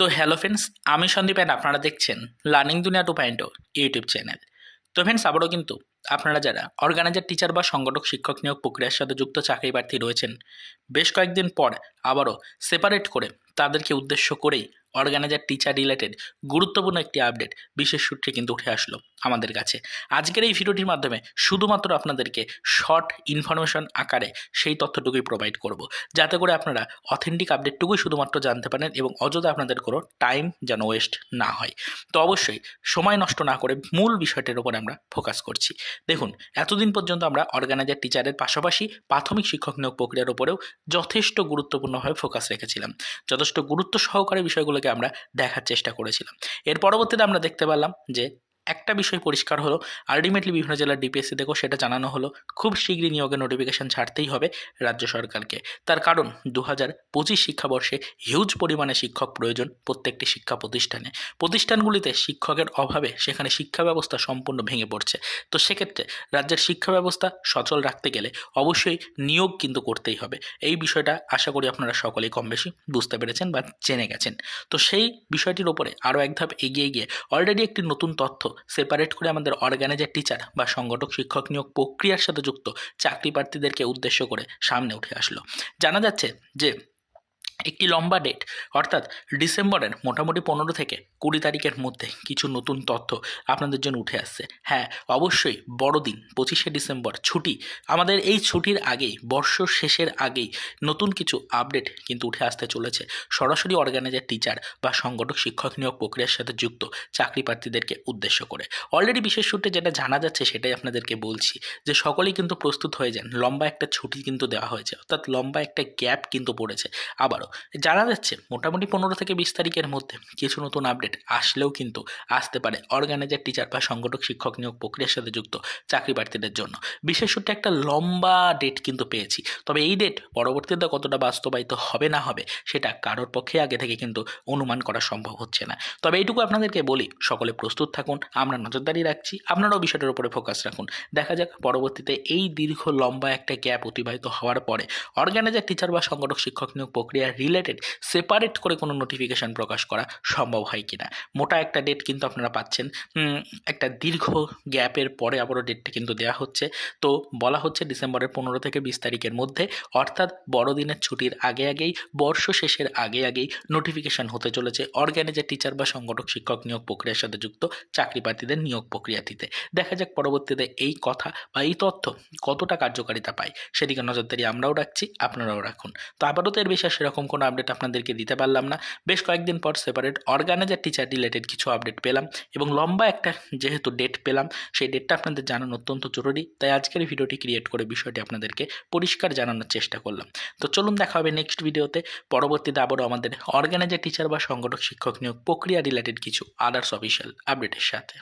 তো hello friends আমি Sandeep and আপনারা দেখছেন learning Duniya two point YouTube channel তো ফ্রেন্ডস আবারও কিন্তু আপনারা যারা অর্গানাইজার টিচার বা সংগঠক, শিক্ষক নিয়োগ প্রক্রিয়ার সাথে যুক্ত চাকরি প্রার্থী রয়েছেন, বেশ কয়েকদিন পর আবারও সেপারেট করে তাদেরকে উদ্দেশ্য করেই অর্গানাইজার টিচার রিলেটেড গুরুত্বপূর্ণ একটি আপডেট বিশেষ সূত্রে কিন্তু উঠে আসলো আমাদের কাছে। আজকের এই ভিডিওটির মাধ্যমে শুধুমাত্র আপনাদেরকে শর্ট ইনফরমেশন আকারে সেই তথ্যটুকুই প্রোভাইড করব। যাতে করে আপনারা অথেন্টিক আপডেটটুকুই শুধুমাত্র জানতে পারেন এবং অযথা আপনাদের কোনো টাইম যেন ওয়েস্ট না হয়। তো অবশ্যই সময় নষ্ট না করে মূল বিষয়টির উপর আমরা ফোকাস করছি। দেখুন, এতদিন পর্যন্ত আমরা অর্গানাইজার টিচারের পাশাপাশি প্রাথমিক শিক্ষক নিয়োগ প্রক্রিয়ার উপরেও যথেষ্ট গুরুত্বপূর্ণভাবে ফোকাস রেখেছিলাম। যথেষ্ট গুরুত্ব সহকারে বিষয়গুলোকে আমরা দেখার চেষ্টা করেছিলাম। এর পরবর্তীতে আমরা দেখতে পেলাম যে একটা বিষয় পরিষ্কার হলো আলটিমেটলি বিভিন্ন জেলার ডিপিএসসি দেখো সেটা জানানো হলো, খুব শীঘ্রই নিয়োগের নোটিফিকেশন ছাড়তেই হবে রাজ্য সরকারকে। তার কারণ দু হাজার পঁচিশ শিক্ষাবর্ষে হিউজ পরিমাণে শিক্ষক প্রয়োজন প্রত্যেকটি শিক্ষা প্রতিষ্ঠানে। প্রতিষ্ঠানগুলিতে শিক্ষকের অভাবে সেখানে শিক্ষা ব্যবস্থা সম্পূর্ণ ভেঙে পড়ছে। তো সেক্ষেত্রে রাজ্যের শিক্ষা ব্যবস্থা সচল রাখতে গেলে অবশ্যই নিয়োগ কিন্তু করতেই হবে। এই বিষয়টা আশা করি আপনারা সকলেই কম বেশি বুঝতে পেরেছেন বা জেনে গেছেন। তো সেই বিষয়টির ওপরে আরও এক ধাপ এগিয়ে গিয়ে অলরেডি একটি নতুন তথ্য সেপারেট করে আমাদের অর্গানাইজার টিচার বা সংগঠক, শিক্ষক নিয়োগ প্রক্রিয়ার সাথে যুক্ত চাকরি প্রার্থীদেরকে উদ্দেশ্য করে সামনে উঠে আসলো। জানা যাচ্ছে যে একটি লম্বা ডেট অর্থাৎ ডিসেম্বরের মোটামুটি পনেরো থেকে কুড়ি তারিখের মধ্যে কিছু নতুন তথ্য আপনাদের জন্য উঠে আসছে। হ্যাঁ অবশ্যই বড়দিন, পঁচিশে ডিসেম্বর, ছুটি। আমাদের এই ছুটির আগেই, বর্ষ শেষের আগেই নতুন কিছু আপডেট কিন্তু উঠে আসতে চলেছে। সরাসরি অর্গানাইজার টিচার বা সংগঠক, শিক্ষক নিয়োগ প্রক্রিয়ার সাথে যুক্ত চাকরি প্রার্থীদেরকে উদ্দেশ্য করে। অলরেডি বিশেষ সূত্রে যেটা জানা যাচ্ছে, সেটাই আপনাদেরকে বলছি যে সকলেই কিন্তু প্রস্তুত হয়ে যান। লম্বা একটা ছুটি কিন্তু দেওয়া হয়েছে, অর্থাৎ লম্বা একটা গ্যাপ কিন্তু পড়েছে। আবারও জানা যাচ্ছে মোটামুটি পনেরো থেকে বিশ তারিখের মধ্যে কিছু নতুন আপডেট আসলেও কিন্তু আসতে পারে অর্গানাইজার টিচার বা সংগঠক, শিক্ষক নিয়োগ প্রক্রিয়ার সাথে যুক্ত চাকরি প্রার্থীদের জন্য। বিশেষ সূত্রে একটা লম্বা ডেট কিন্তু পেয়েছি। তবে এই ডেট পরবর্তীতে কতটা বাস্তবায়িত হবে না হবে সেটা কারোর পক্ষে আগে থেকে কিন্তু অনুমান করা সম্ভব হচ্ছে না। তবে এইটুকু আপনাদেরকে বলি, সকলে প্রস্তুত থাকুন, আমরা নজরদারি রাখছি, আপনারাও বিষয়টার উপরে ফোকাস রাখুন। দেখা যাক পরবর্তীতে এই দীর্ঘ লম্বা একটা গ্যাপ অতিবাহিত হওয়ার পরে অর্গানাইজার টিচার বা সংগঠক, শিক্ষক নিয়োগ প্রক্রিয়া রিলেটেড সেপারেট করে কোনো নোটিফিকেশান প্রকাশ করা সম্ভব হয় কি না মোটা একটা ডেট কিন্তু আপনারা পাচ্ছেন। একটা দীর্ঘ গ্যাপের পরে আবারও ডেটটা কিন্তু দেওয়া হচ্ছে। তো বলা হচ্ছে ডিসেম্বরের পনেরো থেকে বিশ তারিখের মধ্যে, অর্থাৎ বড়দিনের ছুটির আগে আগেই, বর্ষ শেষের আগে আগেই নোটিফিকেশান হতে চলেছে অর্গানাইজার টিচার বা সংগঠক, শিক্ষক নিয়োগ প্রক্রিয়ার সাথে যুক্ত চাকরি প্রার্থীদের নিয়োগ প্রক্রিয়াটিতে। দেখা যাক পরবর্তীতে এই কথা বা এই তথ্য কতটা কার্যকারিতা পায়। সেদিকে নজরদারি আমরাও রাখছি, আপনারাও রাখুন। তো আপাতত এর বিষয়ে সেরকম কোনো আপডেট আপনাদেরকে দিতে পারলাম না। বেশ কয়েকদিন পর সেপারেট অর্গানাইজার টিচার রিলেটেড কিছু আপডেট পেলাম এবং লম্বা একটা যেহেতু ডেট পেলাম, সেই ডেটটা আপনাদের জানানো অত্যন্ত জরুরি। তাই আজকের ভিডিওটি ক্রিয়েট করে বিষয়টি আপনাদেরকে পরিষ্কার জানানোর চেষ্টা করলাম। তো চলুন দেখা হবে নেক্সট ভিডিওতে পরবর্তীতে আবারও আমাদের অর্গানাইজার টিচার বা সংগঠক শিক্ষক নিয়োগ প্রক্রিয়া রিলেটেড কিছু আদার্স অফিসিয়াল আপডেটের সাথে।